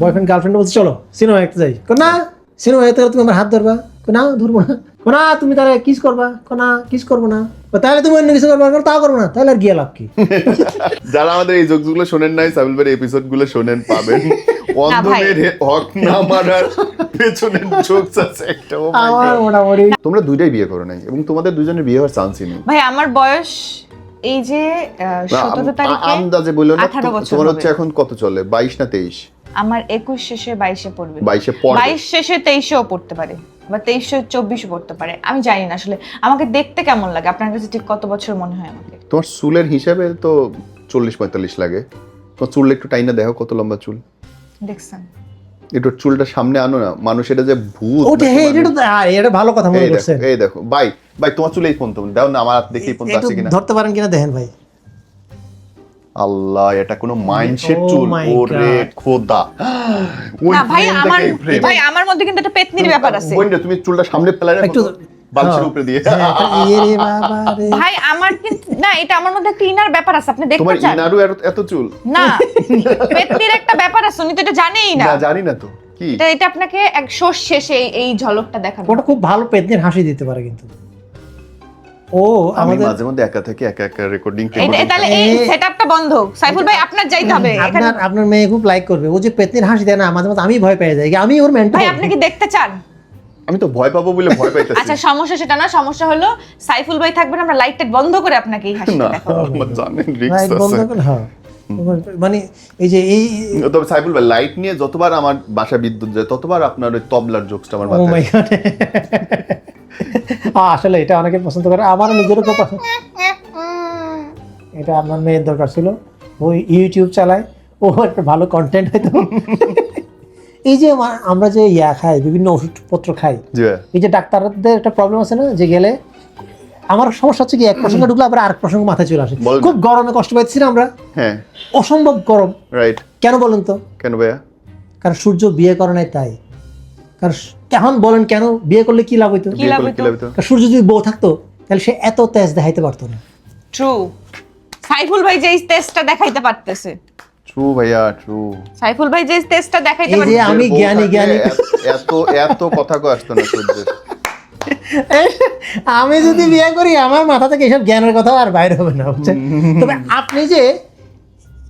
Boyfriend girlfriend বলছে চলো cinema দেখতে যাই। না সিনেমা দেখতে গেলে তুমি আমার হাত ধরবা। না ধরবো না। না তুমি তাহলে কিস করবা। না কিস করব না। তাহলে তুমি অন্য কিছু করবা? তাও করব না তাহলে আর গিয়ে লাভ কি? যারা আমাদের এই জোকসগুলো শোনেন নাই সাবিল ভাইয়ের এপিসোডগুলো শোনেন পাবেন। অন্ধনের হক না মারার পেছনের জোকস আছে একটা oh my আমার মোটামুটি। তোমরা দুইটাই বিয়ে করো নাই এবং তোমাদের দুজনের বিয়ে হওয়ার চান্সই নেই। ভাই আমার বয়স এই যে সতেরো তারিখে আন্দাজে বলল না 18 তোমার হচ্ছে এখন কত চলে বাইশ না তেইশ? আমার একুশ শেষে বাইশে পড়বে। বাইশে পড়বে। বাইশ শেষে তেইশেও পড়তে পারে বা তেইশে চব্বিশে পড়তে পারে। আমি জানি না আসলে। আমাকে দেখতে কেমন লাগে? আপনার কাছে ঠিক কত বছর মনে হয় আমাকে? তোমার চুলের হিসাবে তো চল্লিশ পঁয়তাল্লিশ লাগে। তোমার চুল একটু টাইনা দেখো কত লম্বা চুল। দেখছেন। একটু চুলটা সামনে আনো না। মানুষ এটা যে ভূত হ্যাঁ এটা ভালো কথা মনে এই দেখো এই দেখো। ভাই ভাই তোমার চুলে এই ফোন তুমি দাও না আমার হাত দেখি ফোন আছে কিনা। ধরতে পারেন কিনা দেখেন ভাই। আল্লাহ এটা কোনো মাইন্ডসেট Oh চুল। ওরে খোদা। ওই না ভাই আমার। ভাই আমার মধ্যে কিন্তু একটা পেতনির ব্যাপার আছে। বোন তুমি চুলটা সামনে রাখো একটু- বালিশের হ্যাঁ। উপরে দিয়ে। হ্যাঁ, ইয়ে রে বাবা রে। ভাই আমার কিন্তু না এটা আমার মধ্যে একটা ইনার ব্যাপার আছে আপনি তোমার দেখতে চান। ইনারু এত- এত চুল। না পেতনির একটা ব্যাপার আছে উনি তো এটা জানেই না। না জানি না তো। কি? এটা এটা আপনাকে এক শোষ শেষে এই- এই ঝলকটা দেখানো। ওটা খুব ভালো পেতনির হাসি দিতে পারে কিন্তু। ও আমি মাঝে মধ্যে একা থেকে একা একা রেকর্ডিং এটা তাহলে এই সেটআপটা বন্ধ। সাইফুল ভাই আপনার যাইতে হবে এখানে। আপনার আপনার মেয়ে খুব লাইক করবে। ও যে পেতনির হাসি দেয় না মাঝে মাঝে আমি ভয় পেয়ে যাই। আমি ওর মেন্টাল ভাই আপনি কি দেখতে চান? আমি তো ভয় পাবো বলে ভয় পাইতেছি। আচ্ছা সমস্যা সেটা না সমস্যা হলো সাইফুল ভাই থাকবেন আমরা লাইট টাইট বন্ধ করে আপনাকে এই হাসিটা না দেখাবো। আমার জানেন রিস্ক আছে। করে হ্যাঁ। মানে এই যে এই তবে সাইফুল ভাই লাইট নিয়ে যতবার আমার বাসা বিদ্যুৎ যায় ততবার আপনার ওই তবলার জোকসটা আমার ও মাই মাথায় গড আসলে এটা অনেকে পছন্দ করে। আমার নিজেরও খুব পছন্দ। এটা আপনার মেয়ের দরকার ছিল। ওই ইউটিউব চালায়। ও একটা ভালো কন্টেন্ট হয়তো। এই যে আমরা যে ইয়া খাই বিভিন্ন ওষুধপত্র খাই এই যে ডাক্তারদের একটা প্রবলেম আছে না যে গেলে আমার সমস্যা হচ্ছে কি এক প্রসঙ্গে ঢুকলে আবার আরেক প্রসঙ্গ মাথায় চলে আসে। খুব গরমে কষ্ট পাচ্ছি না আমরা? হ্যাঁ। অসম্ভব গরম। রাইট কেন বলেন তো? কেন ভাইয়া? কারণ সূর্য বিয়ে করে নাই তাই। কারণ এখন বলেন কেন বিয়ে করলে কি লাভ হইতো? সূর্য যদি বউ থাকতো তাহলে সে এত তেজ দেখাইতে পারতো না। ট্রু সাইফুল ভাই যে টেস্টটা দেখাইতে পারতেছে। ট্রু ভাইয়া ট্রু সাইফুল ভাই যে টেস্টটা দেখাইতে এই যে আমি জ্ঞানী জ্ঞানী। এত এত কথা কো আসতো না সূর্যের আমি যদি বিয়ে করি আমার মাথা থেকে এসব জ্ঞানের কথা আর বাইরে হবে না বুঝছেন? তবে আপনি যে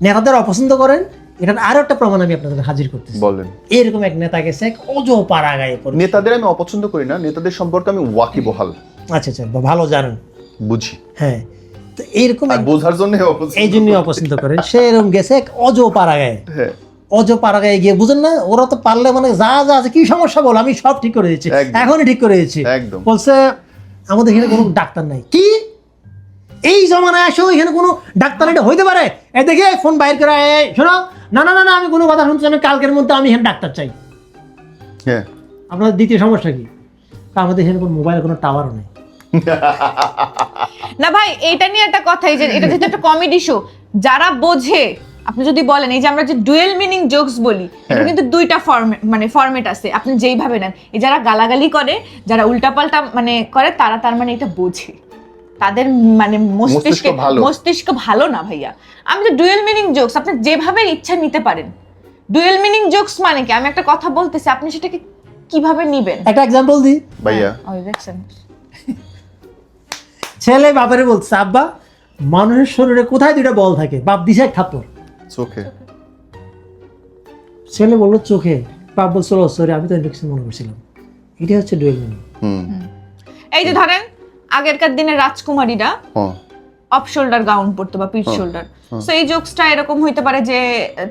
নেতাদের অপছন্দ করেন এটার আরও একটা প্রমাণ আমি আপনাদের হাজির করতেছি। বলেন। এরকম এক নেতা গেছে অজো পাড়া গায়ে পড়ে। নেতাদের আমি অপছন্দ করি না নেতাদের সম্পর্কে আমি বহাল আচ্ছা আচ্ছা ভালো জানেন। বুঝি। হ্যাঁ তো এরকম বোঝার জন্য এই জন্যই অপছন্দ করেন। সে এরকম গেছে এক অজো পাড়া গায়ে হ্যাঁ। অজো গায়ে গিয়ে বুঝেন না ওরা তো পারলে মানে যা যা আছে কি সমস্যা বল? আমি সব ঠিক করে দিচ্ছি এখনই ঠিক করে একদম। বলছে আমাদের এখানে কোনো ডাক্তার নাই। কি? এই জমানায় আসো এখানে কোনো ডাক্তার এটা হইতে পারে? এ দেখে ফোন বাইর করে শোনো। না না না না আমি কোনো কথা শুনছি না, আমি কালকের মধ্যে আমি এখানে ডাক্তার চাই। হ্যাঁ আপনাদের দ্বিতীয় সমস্যা কি? আমাদের এখানে কোনো মোবাইল কোনো টাওয়ারও নেই। না ভাই এটা নিয়ে একটা কথা এই যে এটা যেহেতু একটা কমেডি শো যারা বোঝে আপনি যদি বলেন এই যে আমরা যে ডুয়েল মিনিং জোকস বলি এটা হ্যাঁ। কিন্তু দুইটা ফর্মেট মানে ফরম্যাট আছে আপনি যেইভাবে নেন। এই যারা গালাগালি করে যারা উল্টাপাল্টা মানে করে তারা তার মানে এটা বোঝে। তাদের মানে মস্তিষ্কে মস্তিষ্ক ভালো। না ভাইয়া। আমি তো ডুয়েল মিনিং জোকস আপনি যেভাবে ইচ্ছা নিতে পারেন। ডুয়েল মিনিং জোকস মানে কি? আমি একটা কথা বলতেছি আপনি সেটাকে কীভাবে নিবেন? একটা এক্সাম্পল দিই। ভাইয়া। ওই দেখছেন ছেলে বাবারে বলছে আব্বা মানুষের শরীরে কোথায় দুইটা বল থাকে? বাপ দিছে এক থাপ্পড়। চোখে। ছেলে বলল চোখে। বাপ বলছিল সরি আমি তো ইনফেকশন মনে করছিলাম। এটা হচ্ছে ডুয়েল মিনিং হুম। এই যে ধরেন আগেরকার দিনে রাজকুমারীরা অফ শোল্ডার গাউন পরতো বা পিচ শোল্ডার তো এই জোকসটা এরকম হইতে পারে যে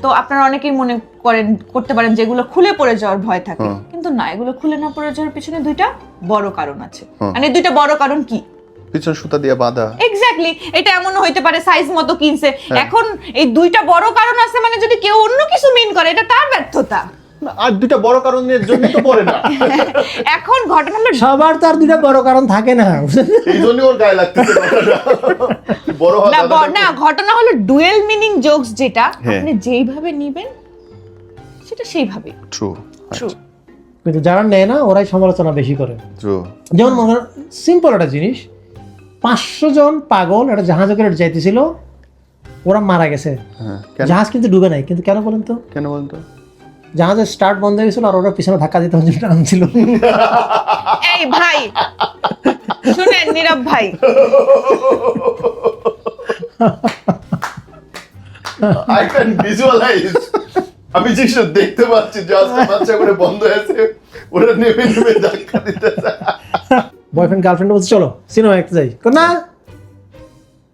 তো আপনারা অনেকেই মনে করেন করতে পারেন যেগুলো খুলে পড়ে যাওয়ার ভয় থাকে। কিন্তু না এগুলো খুলে না পড়ে যাওয়ার পিছনে দুইটা বড় কারণ আছে। মানে দুইটা বড় কারণ কি? পিছনে সুতা দিয়ে বাঁধা। এক্স্যাক্টলি এটা এমন হইতে পারে সাইজ মতো কিনছে। হ্যাঁ। এখন এই দুইটা বড় কারণ আছে মানে যদি কেউ অন্য কিছু মিন করে এটা তার ব্যর্থতা। আর দুইটা বড় কারণের জন্য তো পড়ে না। এখন ঘটনা হলো সবার তো আর দুইটা বড় কারণ থাকে না। এই জন্য ওর গায়ে লাগতেছে বড় না না। ঘটনা হলো ডুয়েল মিনিং জোকস যেটা হ্যাঁ। আপনি যেইভাবে নিবেন সেটা সেইভাবে। ট্রু ট্রু কিন্তু যারা নেয় না ওরাই সমালোচনা বেশি করে। যেমন মনে সিম্পল একটা জিনিস পাঁচশো জন পাগল একটা জাহাজে করে যাইতেছিল ওরা মারা গেছে। হ্যাঁ জাহাজ কিন্তু ডুবে নাই কিন্তু কেন বলেন তো? কেন বলতো জাহাজের স্টার্ট বন্ধ হয়ে গেছিল আর ওরা পিছনে ধাক্কা দিতে হচ্ছে টানছিল এই ভাই শুনেন নীরব ভাই। আই ক্যান ভিজুয়ালাইজ আমি জিনিসটা দেখতে পাচ্ছি যে আজকে বাচ্চা করে বন্ধ হয়েছে ওরা নেমে নেমে ধাক্কা দিতেছে বয়ফ্রেন্ড গার্লফ্রেন্ড বলছে চলো সিনেমা দেখতে যাই। কো না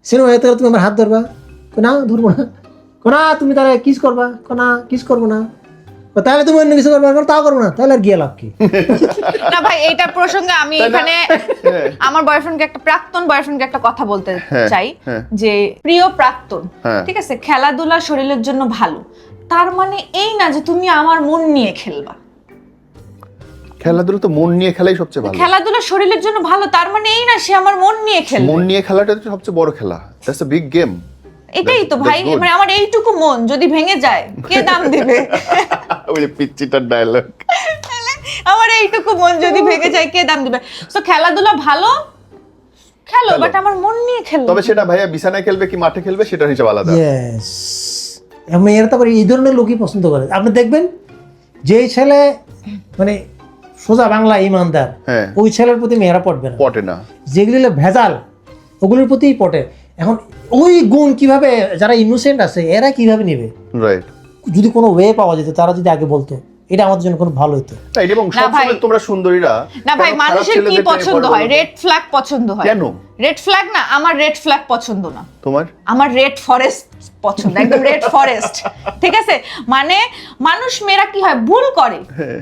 সিনেমা দেখতে গেলে তুমি আমার হাত ধরবা? কো না ধরবো না। কো না তুমি তারা কিস করবা? কো না কিস করব না। তাহলে তুমি অন্য কিছু করবা তাও করব না তাহলে আর গিয়ে লাভ কি? না ভাই এইটার প্রসঙ্গে আমি এখানে হ্যাঁ। আমার বয়ফ্রেন্ডকে একটা প্রাক্তন বয়ফ্রেন্ডকে একটা কথা বলতে হ্যাঁ, চাই হ্যাঁ। যে প্রিয় প্রাক্তন। ঠিক আছে? খেলাধুলা শরীরের জন্য ভালো। তার মানে এই না যে তুমি আমার মন নিয়ে খেলবা। খেলাধুলা তো মন নিয়ে খেলাই সবচেয়ে ভালো। খেলাধুলা শরীরের জন্য ভালো তার মানে এই না সে আমার মন নিয়ে খেলবে। মন নিয়ে খেলাটা তো সবচেয়ে বড় খেলা। দ্যাটস আ বিগ গেম এটাই তো ভাই মানে আমার এইটুকু মন যদি ভেঙে যায় কে দাম দিবে? ওই যে পিচ্চিটার ডায়লগ আমার এইটুকু মন যদি ভেঙে যায় কে দাম দিবে? তো খেলাধুলা ভালো? খেলো। বাট আমার মন নিয়ে খেলো। তবে সেটা ভাইয়া বিছানায় খেলবে কি মাঠে খেলবে সেটার হিসাব আলাদা। ইয়েস মেয়েরা তারপরে এই ধরনের লোকই পছন্দ করে। আপনি দেখবেন যেই ছেলে মানে সোজা বাংলা ইমানদার হ্যাঁ। ওই ছেলের প্রতি মেয়েরা পটবে না। পটে না। যেগুলি হলো ভেজাল ওগুলোর প্রতিই পটে। এখন ওই গুণ কীভাবে যারা ইনোসেন্ট আছে এরা কীভাবে নেবে? রাইট যদি কোনো ওয়ে পাওয়া যেত তারা যদি আগে বলতো এটা আমাদের জন্য কোনো ভালো হতো। রাইট এবং না ভাই। সবসময় তোমরা সুন্দরীরা না ভাই মানুষের কি পছন্দ হয়? রেড ফ্ল্যাগ পছন্দ হয়। কেন? রেড ফ্ল্যাগ না আমার রেড ফ্ল্যাগ পছন্দ না। তোমার? আমার রেড ফরেস্ট পছন্দ একদম রেড ফরেস্ট ঠিক আছে? মানে মানুষ মেয়েরা কি হয়? ভুল করে। হ্যাঁ।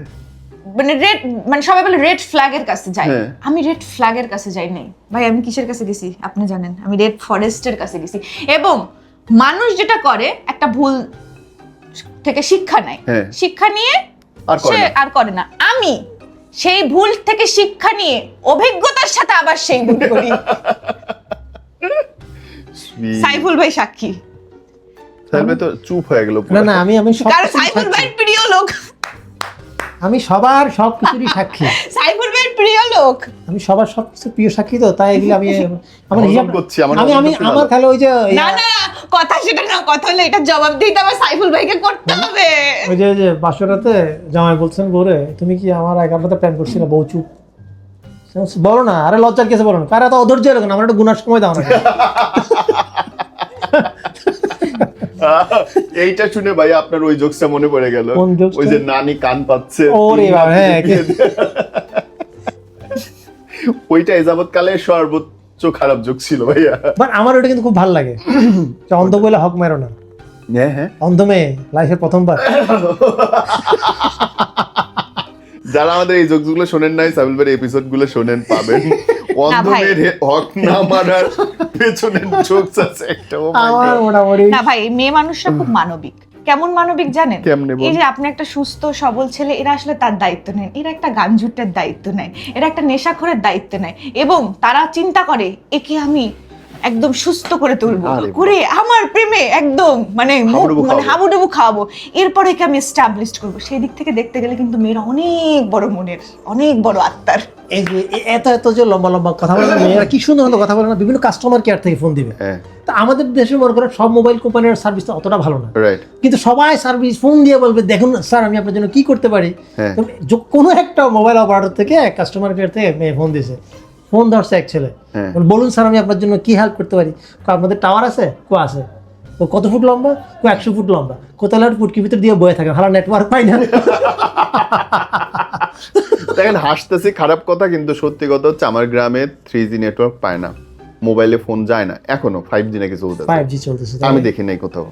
মানে রেড মানে সবাই বলে রেড ফ্ল্যাগের কাছে যাই। হ্যাঁ। আমি রেড ফ্ল্যাগের কাছে যাই নাই। ভাই আমি কিসের কাছে গেছি? আপনি জানেন আমি রেড ফরেস্টের কাছে গেছি। এবং মানুষ যেটা করে একটা ভুল থেকে শিক্ষা নেয়। হ্যাঁ। শিক্ষা নিয়ে সে আর করে না। আমি সেই ভুল থেকে শিক্ষা নিয়ে অভিজ্ঞতার সাথে আবার সেই ভুল করি। সাইফুল ভাই সাক্ষী। সাহেব তো চুপ হয়ে গেল না না আমি আমি কারণ সাইফুল ভাই প্রিয় লোক। আমি সবার সব কিছুরই সাক্ষী। সাইফুল ভাই প্রিয় লোক। আমি সবার সব কিছু প্রিয় সাক্ষী তো তাই এগুলো আমি আমার হিসাব করছি, আমার আমি আমি আমার। খালি ওই যে না না কথা সেটা না কথা হলে এটা জবাব দিতে হবে সাইফুল ভাইকে করতে হবে। ওই যে ওই যে বাসরাতে জামাই বলছেন বোরে তুমি কি আমার এগারোটাতে প্ল্যান করছিলে বউ চুপ? বলো না আরে লজ্জার কেসে বলো না। কারা তো অধৈর্য এরকম আমার একটা গুনার সময় দাও না এইটা শুনে ভাই আপনার ওই জোকসটা মনে পড়ে গেল? ওই যে নানি কান পাচ্ছে। ওরে বাবা, হ্যাঁ। ওইটা এজাবৎ কালে সর্বোচ্চ খারাপ জোক ছিল ভাইয়া। বাট আমার ওটা কিন্তু খুব ভালো লাগে। অন্ধ বলে হক মেরো না। হ্যাঁ হ্যাঁ। অন্ধ মেয়ে লাইফের প্রথমবার। যারা আমাদের এই জোকসগুলো শোনেন নাই সাবিল ভাইয়ের এপিসোডগুলো শোনেন পাবেন। অন্ধমের হে- হক না মারার পেছনের জোকস আছে একটা oh আমার মোটামুটি। না ভাই মেয়ে মানুষরা খুব মানবিক। কেমন মানবিক জানেন? এই যে আপনি একটা সুস্থ সবল ছেলে এরা আসলে তার দায়িত্ব নেন এরা একটা গাঞ্জুটের দায়িত্ব নেয়। এরা একটা নেশাখোরের দায়িত্ব নেয়। এবং তারা চিন্তা করে একে আমি একদম সুস্থ করে তুলবো। করে আমার প্রেমে একদম মানে মানে হাবুডুবু খাওয়াবো। এরপরে একে আমি এস্টাবলিশ করব। সেই দিক থেকে দেখতে গেলে কিন্তু মেয়েরা অনেক বড় মনের অনেক বড় আত্মার। এই যে এত এত যে লম্বা লম্বা কথা বলে মেয়েরা কি সুন্দর সুন্দর কথা বলে না বিভিন্ন কাস্টমার কেয়ার থেকে ফোন দিবে। হ্যাঁ। তা আমাদের দেশে মনে করেন সব মোবাইল কোম্পানির সার্ভিস তো অতটা ভালো না। কিন্তু সবাই সার্ভিস ফোন দিয়ে বলবে দেখুন স্যার আমি আপনার জন্য কি করতে পারি? হ্যাঁ। কোনো একটা মোবাইল অপারেটর থেকে কাস্টমার কেয়ার থেকে মেয়ে ফোন দিছে ফোন ধরছে এক ছেলে। হ্যাঁ। বলুন স্যার আমি আপনার জন্য কি হেল্প করতে পারি? আপনাদের টাওয়ার আছে? কো আছে। তো কত ফুট লম্বা? কো একশো ফুট লম্বা। কোথায় আর ফুটকি ভিতর দিয়ে বয়ে থাকে ভালো নেটওয়ার্ক পাই না। দেখেন হাসতেছি খারাপ কথা কিন্তু সত্যি কথা হচ্ছে আমার গ্রামে থ্রি জি নেটওয়ার্ক পায় না। মোবাইলে ফোন যায় না এখনও ফাইভ জি নাকি চলতেছে। ফাইভ জি চলতেছে আমি দেখি নাই কোথাও।